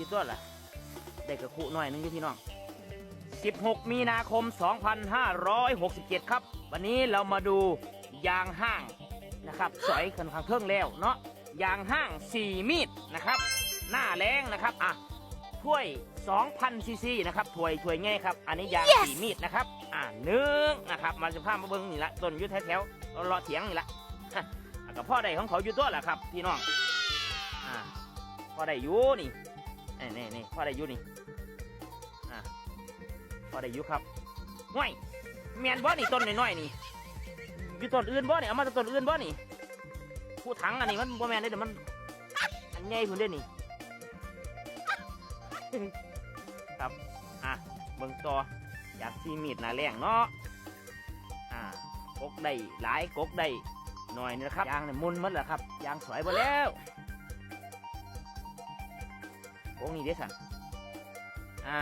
กี่ตัวล่ะได้กระคุหน่อยนึงอยู่พี่น้อง 16 มีนาคม 2567 ครับ วันนี้เรามาดูยางห้างนะครับ สอยกันข้างเทิงแล้วเนาะยางห้าง 4 มีดนะครับ หน้าแรงนะครับอะถ้วย 2,000ซีซีนะครับถ้วยถ้วยง่ายครับ อันนี้ยาง4มีดนะครับ อ่าหนึ่งนะครับ มาจะพามาเบิ้งนี่ละต้นอยุทธแถวๆรอเถียงนี่ละฮะอะกับพ่อใดของเขาอยู่ตัวแหละครับ พี่น้องอ่าพ่อใดอยู่นี่ นี่นี่นี่พ่อใดอยู่นี่อ่าพ่อใดอยู่ครับห่วยแมนบ่นี่ต้นน้อยๆนี่อยู่ต้นอื่นบ่นี่เอามาจากต้นอื่นบ่นี่ผู้ถังอันนี้มันบ่แมนได้แต่มันอันใหญ่พุ่นเด้นี่ครับอะเบิ่งต่ออยากซีมีดหนาแรงเนาะอ่ากกได้หลายกกได้หน่อยนี่นะครับยางเนี่ยมุนหมดแล้วครับยางสวยหมดแล้ว กกนี่เด้สันอ่า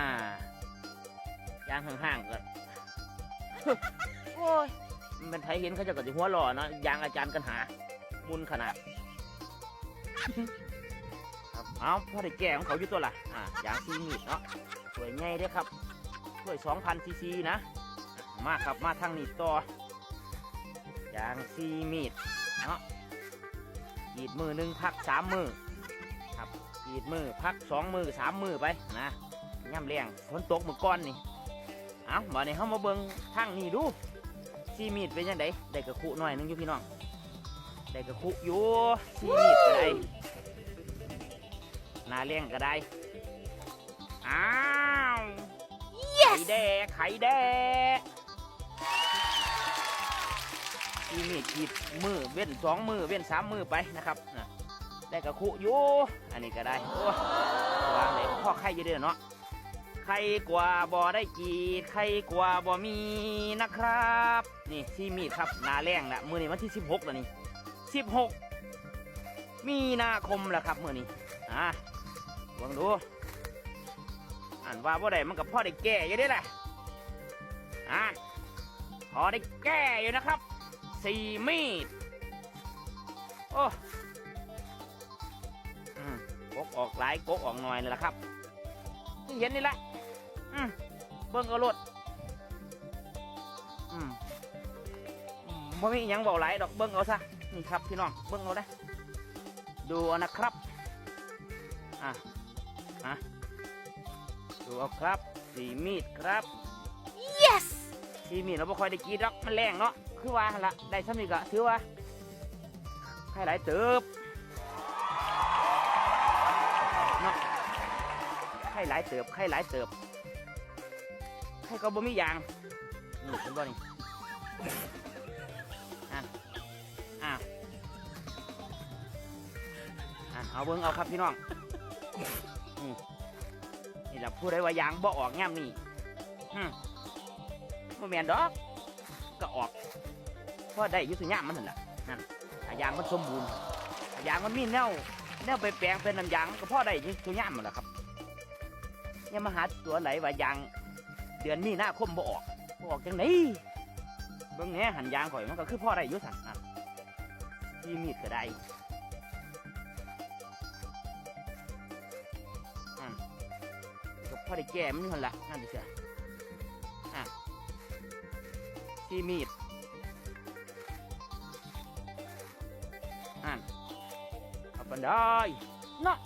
ยางห่างๆก็โอ้ยมันไทยเห็นเขาจะก็จะหัวหล่อเนาะยางอาจารย์กันหา มุนขนาดครับเอาพ่อได้แก่ของเขาอยู่ตัวละอ่ายางซีมีดเนาะสวยง่ายเด้อครับสวย2,000ซีซีนะ มาครับมาทางนี้ต่อยางซีมีดเนาะกีดมือหนึ่งพักสามมือ กรีดมือพักสองมือสามมือไปนะย่ำแรงฝนตกเมื่อก่อนนี่เอามาในเข้ามาเบิ่งทางนี้ดูซีมีดเป็นยังไงได้กระคุหน่อยหนึงอยู่พี่น้องได้กระคุอยู่ซีมีดก็ได้หนาเลี้ยงก็ได้อ้าวไข่แดกไข่แดกทีมีดขีดมือเว้นสองมือเว้นสามมือไปนะครับนะ ได้กระคุอยู่อันนี้ก็ได้โอ้วางเลยพ่อไข่อยืดเด้อเนาะไข่กว่าบ่อได้กีดไข่กว่าบ่มีนะครับ นี่ที่มีดครับนาแรงละมือนี้วันที่สิบหกแล้วนี่สิบหกมีนาคมแล้วครับมือนี้อะลองดูอ่านว่าบ่ได้มันกับพ่อได้แก่อยู่เด้แหละอ่านพอได้แก่อยู่นะครับสี่มีดโอ้ กกออกหลายกกออกหน่อยนี่แหละครับที่เห็นนี่แหละอืมเบิ้งเอารถอืมอืมไม่มีหยังเบาหลายดอกเบิ้งเอาซะนี่ครับพี่น้องเบิ้งเอาได้ดูเอานะครับอะอะดูเอาครับสี่มีดครับ Yes! ทีมีเราบ่ค่อยได้กรีดหรอกมันแรงเนาะคือว่าหั่นละได้ซ้ำนี่ก็ถือว่าให้หลายเติบ ให้หลายเติบให้หลายเติบให้ก็บ่มียางนี่เห็นบ่นี่อะอะอะเอาเบิ่งเอาครับพี่น้องนี่นี่แหละผู้ใดว่ายางบ่ออกง่ามนี่อืมบ่แม่นดอก ก็ออกเพราะได้อยุติยามมันนั่นแหละนั่นถ้ายางมันสมบูรณ์ถ้ายางมันมีแนวแนวไปแปลงเป็นน้ำยางก็พอได้อยุติยามมันแหละครับ อย่ามาหาตัวไหนว่ายางเดือนมีนาคมบ่ออกบ่ออกจังไหนเบิ่งแหน่หันยางข่อยมันก็คือพ่อได้ยุสันนั่นที่มีดก็ได้นั่นก็พ่อได้แก้มันอยู่หั่นละนั่นดิเสียที่มีดอ่นเอาไปได้เนาะ